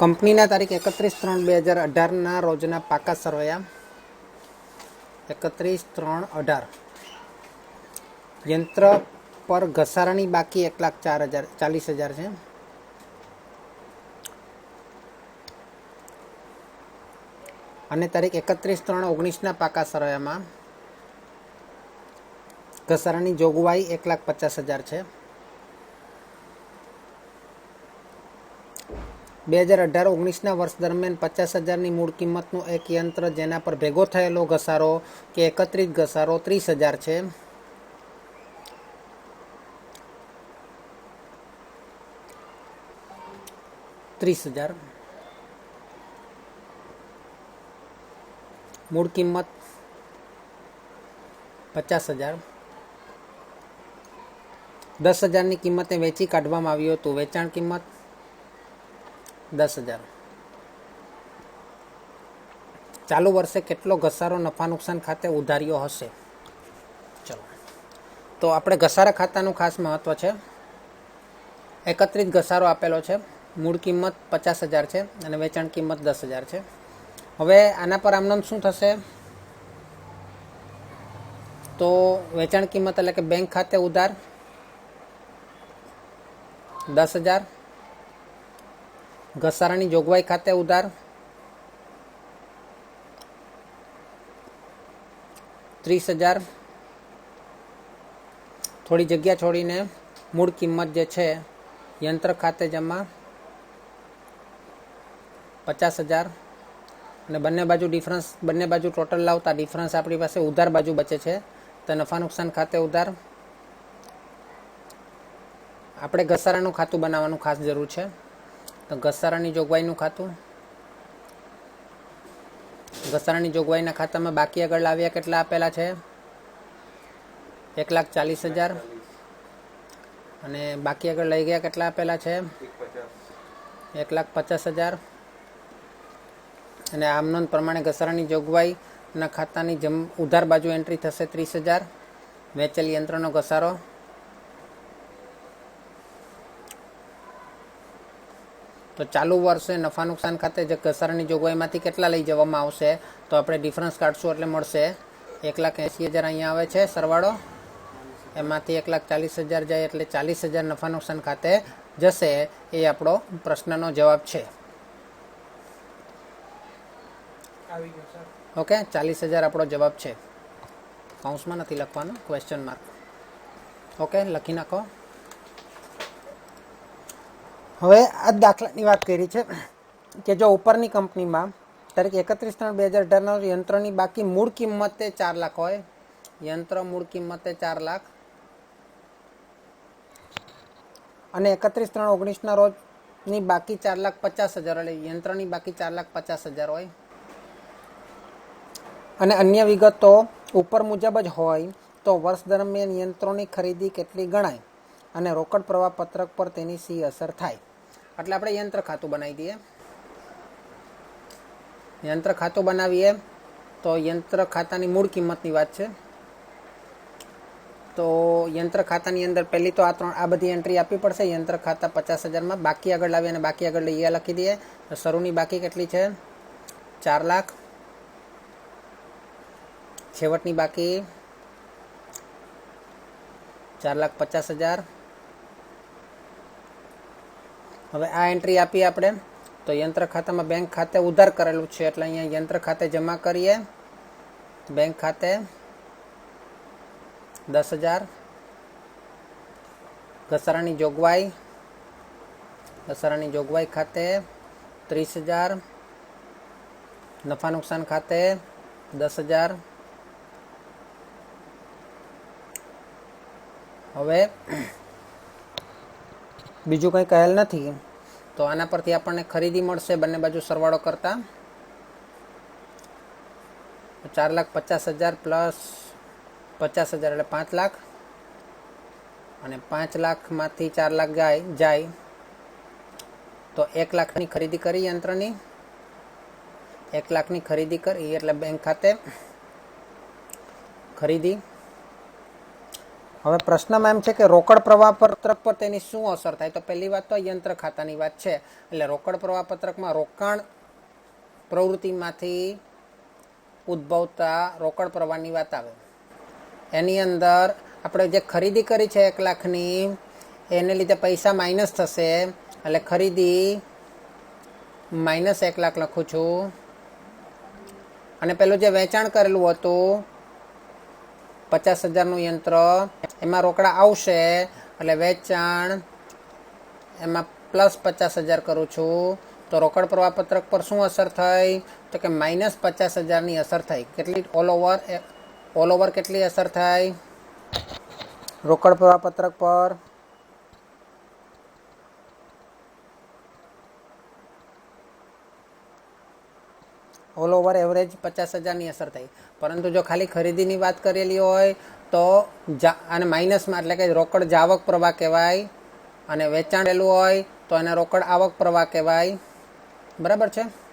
કંપનીના તારીખ એકત્રીસ ત્રણ બે હજાર અઢારના રોજના પાકા સરવૈયા. એકત્રીસ ત્રણ અઢાર. યંત્ર પર ઘસારાની બાકી એક લાખ ચાર હજાર, ચાલીસ હજાર છે. અને તારીખ એકત્રીસ ત્રણ ઓગણીસના પાકા સરવૈયામાં ઘસારાની જોગવાઈ એક લાખ પચાસ હજાર છે. બે હજાર અઢાર ઓગણીસના વર્ષ દરમિયાન પચાસ હજારની મૂળ કિંમતનું એક યંત્ર જેના પર ભેગો થયેલો ઘસારો કે એકત્રિત ઘસારો ત્રીસ હજાર છે. ત્રીસ હજાર. મૂળ કિંમત પચાસ હજાર. દસ હજારની કિંમતે વેચી કાઢવામાં આવ્યું હતું. વેચાણ કિંમત દસ હજાર. ચાલુ વર્ષે કેટલો ઘસારો નફા નુકસાન ખાતે ઉધાર્યો હશે? ચલો. તો આપણે ઘસારા ખાતાનું ખાસ મહત્વ છે. એકત્રિત ઘસારો આપેલો છે. મૂળ કિંમત પચાસ હજાર છે અને વેચાણ કિંમત દસ હજાર છે. હવે આના પર આમનામ શું થશે? તો વેચાણ કિંમત એટલે કે બેંક ખાતે ઉધાર દસ હજાર ઘસારાની જોગવાઈ ખાતે ઉધાર. ત્રીસ હજાર. થોડી જગ્યા છોડીને મૂળ કિંમત જે છે, યંત્ર ખાતે જમા પચાસ હજાર. અને બંને બાજુ ડિફરન્સ બંને બાજુ ટોટલ લાવતા ડિફરન્સ આપણી પાસે ઉધાર બાજુ બચે છે. તો નફા નુકસાન ખાતે ઉધાર. આપણે ઘસારાનું ખાતું બનાવવાનું ખાસ જરૂર છે. તો ઘસારાની જોગવાઈનું ખાતું? ઘસારાની જોગવાઈના ખાતામાં બાકી આગળ લાવ્યા કેટલા આપેલા છે? એક લાખ ચાલીસ હજાર. અને બાકી આગળ લઈ ગયા કેટલા આપેલા છે? એક લાખ પચાસ હજાર. અને આમ નોંધ પ્રમાણે ઘસારાની જોગવાઈના ખાતાની જમ ઉધાર બાજુ એન્ટ્રી થશે ત્રીસ હજાર. વેચેલ યંત્રનો ઘસારો તો ચાલુ વર્ષે નફા નુકસાન ખાતે જે ઘસારાની જોગવાઈમાંથી કેટલા લઈ જવામાં આવશે તો આપણે ડિફરન્સ કાઢશું એટલે મળશે. એક લાખ એંસી હજાર અહીંયા આવે છે સરવાળો. એમાંથી એક લાખ ચાલીસ હજાર જાય એટલે ચાલીસ હજાર નફા નુકસાન ખાતે જશે એ આપણો પ્રશ્નનો જવાબ છે. ઓકે ચાલીસ હજાર આપણો જવાબ છે. કૌંસમાં નથી લખવાનું ક્વેશ્ચન માર્ક ઓકે લખી નાખો. હવે આ દાખલાની વાત કરી છે કે જો ઉપરની કંપનીમાં તારીખ એકત્રીસ ત્રણ બે હજાર અઢારના યંત્રની બાકી મૂળ કિંમતે ચાર લાખ હોય, યંત્ર મૂળ કિંમતે ચાર લાખ, અને એકત્રીસ ત્રણ ઓગણીસના રોજની બાકી ચાર લાખ પચાસ હજાર એટલે યંત્રની બાકી ચાર લાખ પચાસ હજાર હોય. અને અન્ય વિગતો ઉપર મુજબ જ હોય તો વર્ષ દરમિયાન યંત્રોની ખરીદી કેટલી ગણાય અને રોકડ પ્રવાહ પત્રક પર તેની સી અસર થાય. એટલે આપણે યંત્ર ખાતું બનાવી દઈએ. યંત્ર ખાતું બનાવીએ, તો યંત્ર ખાતાની મૂળ કિંમતની વાત છે. તો યંત્ર ખાતાની અંદર પહેલી તો આ ત્રણ, આ બધી એન્ટ્રી આપવી પડશે. યંત્ર ખાતા પચાસ હજારમાં, બાકી આગળ લાવી અને બાકી આગળ લઈએ લખી દઈએ. તો શરૂની બાકી કેટલી છે? ચાર લાખ. છેવટની બાકી ચાર લાખ પચાસ હજાર. હવે આ એન્ટ્રી આપીએ આપણે. તો યંત્ર ખાતામાં બેંક ખાતે ઉધાર કરેલું છે, એટલે અહીંયા યંત્ર ખાતે જમા કરીએ. બેંક ખાતે દસ હજાર. ઘસારાની જોગવાઈ. ઘસારાની જોગવાઈ ખાતે ત્રીસ હજાર. નફા નુકસાન ખાતે દસ હજાર. હવે બીજું કંઈ કહેલ નથી. તો આના પરથી આપણને ખરીદી મળશે બંને બાજુ સરવાળો કરતા. ચાર લાખ પચાસ હજાર પ્લસ પચાસ હજાર એટલે પાંચ લાખ. અને પાંચ લાખમાંથી ચાર લાખ જાય જાય. તો એક લાખની ખરીદી કરી યંત્રની. એક લાખની ખરીદી કરી એટલે બેંક ખાતે ખરીદી. હવે પ્રશ્નમાં એમ છે કે રોકડ પ્રવાહ પત્રક પર તેની શું અસર થાય? તો પહેલી વાત તો યંત્ર ખાતાની વાત છે. એટલે રોકડ પ્રવાહ પત્રકમાં રોકાણ પ્રવૃત્તિમાંથી ઉદ્ભવતા રોકડ પ્રવાહની વાત આવે. એની અંદર આપણે જે ખરીદી કરી છે એક લાખની, એને લીધે પૈસા માઇનસ થશે. એટલે ખરીદી માઇનસ એક લાખ લખું છું. અને પેલું જે વેચાણ કરેલું હતું પચાસ હજારનું યંત્ર. એમાં રોકડા આવશે, એટલે વેચાણ એમાં પ્લસ પચાસ હજાર કરું છું. તો રોકડ પ્રવાહ પત્રક પર શું અસર થઈ? તો કે માઇનસ પચાસ હજારની અસર થઈ. કેટલી ઓલ ઓવર ઓલ ઓવર કેટલી અસર થાય રોકડ પ્રવાહ પત્રક પર ઓલ ઓવર એવરેજ પચાસ હજારની અસર થઈ. પરંતુ જો ખાલી ખરીદીની વાત કરેલી હોય, તો જા, અને માઇનસમાં એટલે કે રોકડ જાવક પ્રવાહ કહેવાય, અને વેચાણેલું હોય, તો એને રોકડ આવક પ્રવાહ કહેવાય. બરાબર છે?